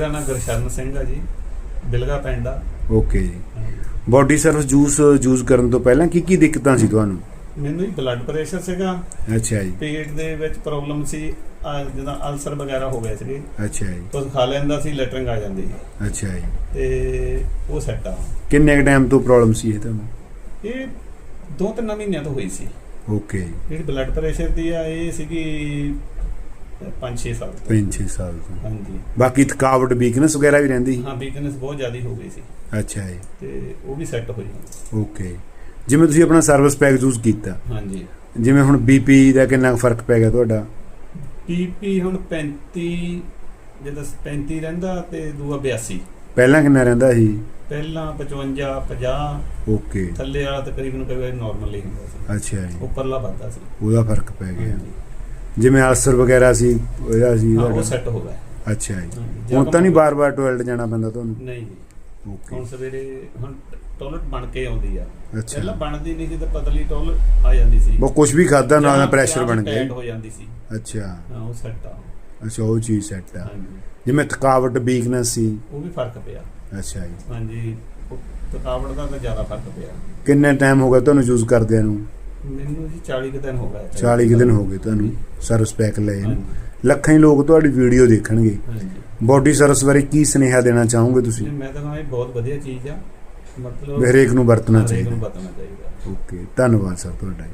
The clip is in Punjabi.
ਮੇਰਾ ਨਾਮ ਗੁਰਸ਼ਰਨ ਸਿੰਘ ਆ ਜੀ ਬਿਲਗਾ ਪਿੰਡ ਆ। ਓਕੇ ਜੀ। ਬਾਡੀ ਸਰਵਿਸ ਜੂਸ ਯੂਜ਼ ਕਰਨ ਤੋਂ ਪਹਿਲਾਂ ਕੀ ਕੀ ਦਿੱਕਤਾਂ ਸੀ ਤੁਹਾਨੂੰ? ਮੈਨੂੰ ਹੀ ਬਲੱਡ ਪ੍ਰੈਸ਼ਰ ਸੀਗਾ। ਅੱਛਾ ਜੀ। ਪੇਟ ਦੇ ਵਿੱਚ ਪ੍ਰੋਬਲਮ ਸੀ ਜਿੱਦਾਂ ਅਲਸਰ ਵਗੈਰਾ ਹੋ ਗਏ ਸੀਗੇ। ਅੱਛਾ ਜੀ। ਕੁਝ ਖਾ ਲੈਂਦਾ ਸੀ ਲੈਟਰਿੰਗ ਆ ਜਾਂਦੀ ਸੀ। ਅੱਛਾ ਜੀ। ਤੇ ਉਹ ਸੈੱਟ ਆ। ਕਿੰਨੇ ਕ ਟਾਈਮ ਤੋਂ ਪ੍ਰੋਬਲਮ ਸੀ ਇਹ ਤੁਹਾਨੂੰ? ਇਹ ਦੋ ਤਿੰਨ ਮਹੀਨਿਆਂ ਤੋਂ ਹੋਈ ਸੀ। ਓਕੇ ਜੀ। ਜਿਹੜੀ ਬਲੱਡ ਪ੍ਰੈਸ਼ਰ ਦੀ ਆ ਇਹ ਸੀਗੀ 5-6 ਸਾਲ ਤੋਂ। 5-6 ਸਾਲ ਤੋਂ। ਹਾਂਜੀ। ਬਾਕੀ ਥਕਾਵਟ ਵੀਕਨੈਸ ਵਗੈਰਾ ਵੀ ਰਹਿੰਦੀ? ਹਾਂ ਵੀਕਨੈਸ ਬਹੁਤ ਜ਼ਿਆਦਾ ਹੋ ਗਈ ਸੀ। ਅੱਛਾ ਜੀ। ਤੇ ਉਹ ਵੀ ਸੈੱਟ ਹੋਈ ਓਕੇ। ਜਿਵੇਂ ਤੁਸੀਂ ਆਪਣਾ ਸਰਵਿਸ ਪੈਕ ਯੂਜ਼ ਕੀਤਾ। ਹਾਂਜੀ। ਜਿਵੇਂ ਹੁਣ ਬੀਪੀ ਦਾ ਕਿੰਨਾ ਫ਼ਰਕ ਪੈ ਗਿਆ ਤੁਹਾਡਾ? ਪੀਪੀ ਹੁਣ 35 ਜਦੋਂ 35 ਰਹਿੰਦਾ ਤੇ ਦੂਆ 82 ਪਹਿਲਾਂ ਕਿੰਨਾ ਰਹਿੰਦਾ ਸੀ? ਪਹਿਲਾਂ 55 50 ਓਕੇ। ਥੱਲੇ ਵਾਲਾ ਤਕਰੀਬਨ ਕਈ ਵਾਰੀ ਨਾਰਮਲ ਹੀ ਹੁੰਦਾ ਸੀ। ਅੱਛਾ ਜੀ। ਉੱਪਰਲਾ ਵੱਧਦਾ ਸੀ। ਉਹਦਾ ਫ਼ਰਕ ਪੈ ਗਿਆ। ਜਿਵੇਂ ਅਲਸਰ ਵਗੈਰਾ ਸੀ ਉਹਦਾ ਸੀ ਹਾਂ ਉਹ? ਸੈੱਟ ਹੋ ਗਿਆ। ਅੱਛਾ ਜੀ। ਹਾਂਜੀ। ਹੁਣ ਤਾਂ ਨਹੀਂ ਬਾਰ-ਬਾਰ ਟਾਇਲਟ ਜਾਣਾ ਪੈਂਦਾ ਤੁਹਾਨੂੰ? ਨਹੀਂ ਜੀ। ਓਕੇ ਹੁਣ ਸਵੇਰੇ ਹੁਣ ਟੋਇਲਟ ਬਣ ਕੇ ਆਉਂਦੀ ਆ। ਪਹਿਲਾਂ ਅੱਛਾ ਬਣਦੀ ਨਹੀਂ ਸੀ ਤਾਂ ਪਤਲੀ ਟੋਇਲਟ ਆ ਜਾਂਦੀ ਸੀ। ਉਹ ਕੁਝ ਵੀ ਖਾਦਾ ਨਾਲ ਜਾਂ ਪ੍ਰੈਸ਼ਰ ਬਣ ਗਿਆ tight ਹੋ ਜਾਂਦੀ ਸੀ। ਅੱਛਾ। ਹਾਂ ਉਹ ਸੈੱਟ ਆ। ਅੱਛਾ ਉਹ ਚੀਜ਼ ਸੈੱਟ ਆ। ਹਾਂਜੀ। ਜਿਵੇਂ ਥਕਾਵਟ ਵੀਕਨੈਸ ਸੀ। ਉਹ ਵੀ ਫ਼ਰਕ ਪਿਆ। ਅੱਛਾ ਜੀ। ਹਾਂਜੀ ਉਹ ਥਕਾਵਟ ਦਾ ਤਾਂ ਜ਼ਿਆਦਾ ਫ਼ਰਕ ਪਿਆ। ਕਿੰਨੇ ਟਾਈਮ ਹੋ ਗਿਆ ਤੁਹਾਨੂੰ ਯੂਜ਼ ਕਰਦਿਆਂ ਨੂੰ? ਮੈਨੂੰ ਜੀ 40 ਕੁ ਦਿਨ ਹੋ ਗਏ 40 ਕੁ ਦਿਨ ਹੋ ਗਏ ਤੁਹਾਨੂੰ ਸਰਵਿਸ ਪੈਕ ਲਏ ਨੂੰ। ਲੱਖਾਂ ਹੀ ਲੋਕ ਤੁਹਾਡੀ ਵੀਡੀਓ ਦੇਖਣਗੇ। ਬਾਡੀ ਸਰਵਿਸ ਬਾਰੇ ਕੀ ਸੁਨੇਹਾ ਦੇਣਾ ਚਾਹੋਗੇ ਤੁਸੀਂ? ਮੈਂ ਤਾਂ ਕਹਾਂ ਇਹ ਬਹੁਤ ਵਧੀਆ ਚੀਜ਼ ਆ। ਮਤਲਬ ਹਰੇਕ ਨੂੰ ਵਰਤਣਾ ਚਾਹੀਦਾ। ਓਕੇ ਧੰਨਵਾਦ ਸਰ ਤੁਹਾਡਾ